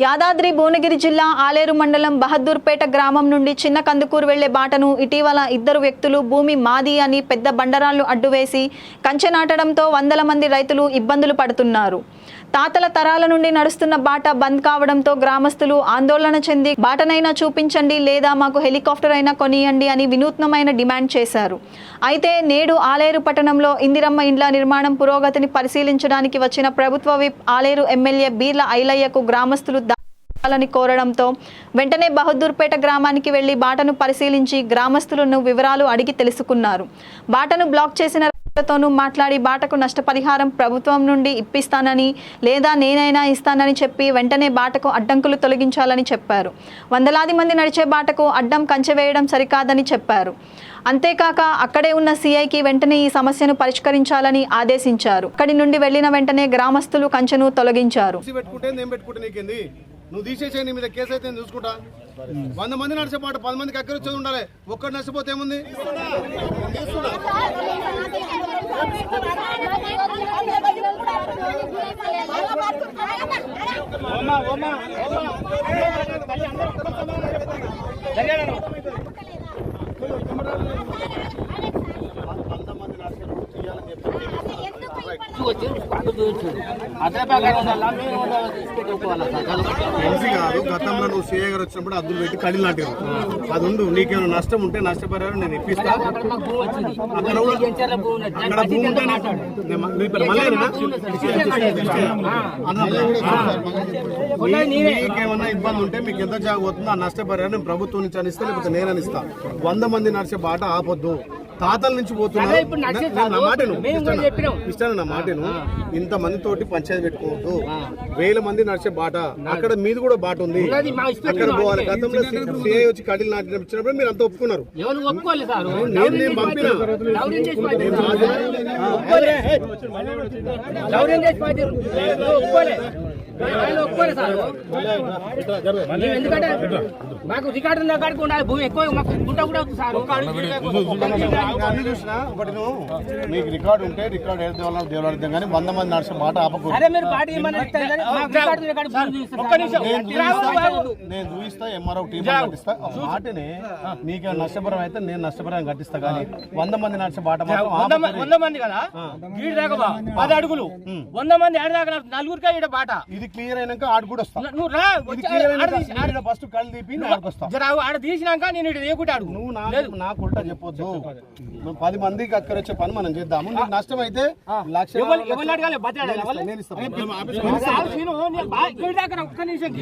యాదాద్రి భువనగిరి జిల్లా ఆలేరు మండలం బహదూర్పేట గ్రామం నుండి చిన్న కందుకూరు వెళ్ళే బాటను ఇటీవల ఇద్దరు వ్యక్తులు భూమి మాది అని పెద్ద బండరాళ్ళు అడ్డువేసి కంచె నాటడంతో వందల మంది రైతులు ఇబ్బందులు పడుతున్నారు. తాతల తరాల నుండి నడుస్తున్న బాట బంద్ కావడంతో గ్రామస్తులు ఆందోళన చెంది బాటనైనా చూపించండి లేదా మాకు హెలికాప్టర్ అయినా కొనియండి అని వినూత్నమైన డిమాండ్ చేశారు. అయితే నేడు ఆలేరు పట్టణంలో ఇందిరమ్మ ఇండ్ల నిర్మాణం పురోగతిని పరిశీలించడానికి వచ్చిన ప్రభుత్వ విప్ ఆలేరు ఎమ్మెల్యే బీర్ల ఐలయ్యకు గ్రామస్తులు దాలని కోరడంతో వెంటనే బహదూర్పేట గ్రామానికి వెళ్ళి బాటను పరిశీలించి గ్రామస్తులను వివరాలు అడిగి తెలుసుకున్నారు. బాటను బ్లాక్ చేసిన రైతులతోనూ మాట్లాడి బాటకు నష్టపరిహారం ప్రభుత్వం నుండి ఇప్పిస్తానని లేదా నేనైనా ఇస్తానని చెప్పి వెంటనే బాటకు అడ్డంకులు తొలగించాలని చెప్పారు. వందలాది మంది నడిచే బాటకు అడ్డం కంచె వేయడం సరికాదని చెప్పారు. అంతేకాక అక్కడే ఉన్న సీఐకి వెంటనే ఈ సమస్యను పరిష్కరించాలని ఆదేశించారు. అక్కడి నుండి వెళ్ళిన వెంటనే గ్రామస్తులు కంచెను తొలగించారు. నువ్వు తీసేసే నీ మీద కేసు అయితే నేను చూసుకుంటా. వంద మంది నడిచే పాటు పది మందికి ఎక్కడ వచ్చేది ఉండాలి? ఒక్కటి నడిచిపోతే ఏముంది? కాదు గతంలో నువ్వు సీఏ గారు వచ్చినప్పుడు అద్దులు పెట్టి కడిలు నాటారు అది ఉండు నీకేమైనా నష్టం ఉంటే నష్టపరిహారం నేను ఇప్పిస్తాను అక్కడ కూడా అక్కడ భూమి ఉంటే మీకేమన్నా ఇబ్బంది ఉంటే మీకు ఎంత జాగ పోతుందో ఆ నష్టపరిహారం ప్రభుత్వం నుంచి అని లేకపోతే నేను అనిస్తా. వంద మంది నడిచే బాట ఆపొద్దు. తాతల నుంచి పోతున్నారు. నడిచే నా- మాటను ఇంత మంది తోటి పంచాయతీ పెట్టుకోవద్దు. వేల మంది నడిచే బాట. అక్కడ మీది కూడా బాట ఉంది. అక్కడ. పోవాలి. గతంలో సిఐ వచ్చి కడిలు నాటినప్పుడు మీరు అంత ఒప్పుకున్నారు. నేను నేను పంపిన. ఒప్పుకోలే. ఎందుకంటే మాకు రికార్డు ఉన్న కాడికి ఉండాలి భూమి ఎక్కువ మాకు గుంట కూడా సార్ ఒకటి మీకు రికార్డు ఉంటే రికార్డు ఏదో దేవాలయం దేవాలయం కానీ వంద మంది నడిచే మాట ఆపకూడదు అదే మీరు పార్టీ నేను చూపిస్తా ఎంఆర్ఓ టీం కట్టిస్తా ఒక మీకు నష్టపరం అయితే నేను నష్టపరం కట్టిస్తా కానీ వంద మంది నడిచే బాట వంద మంది కదా పది అడుగులు వంద మంది ఆడ దాకా నలుగురికే ఈడ బాట ఇది క్లియర్ అయినాక ఆడ కూడా వస్తా. నువ్వు రా ఇది క్లియర్ అయినాక ఫస్ట్ కళ్ళు తీపి ఆడకు వస్తా. ఆడ తీసినాక నేను ఇటు ఏకుంటే అడుగు నువ్వు నాకు నాకు ఉల్టా చెప్పొద్దు. నువ్వు పది మందికి అక్కడ వచ్చే పని మనం చేద్దాము. నీకు నష్టం అయితే లక్ష ఒక్క నిమిషం.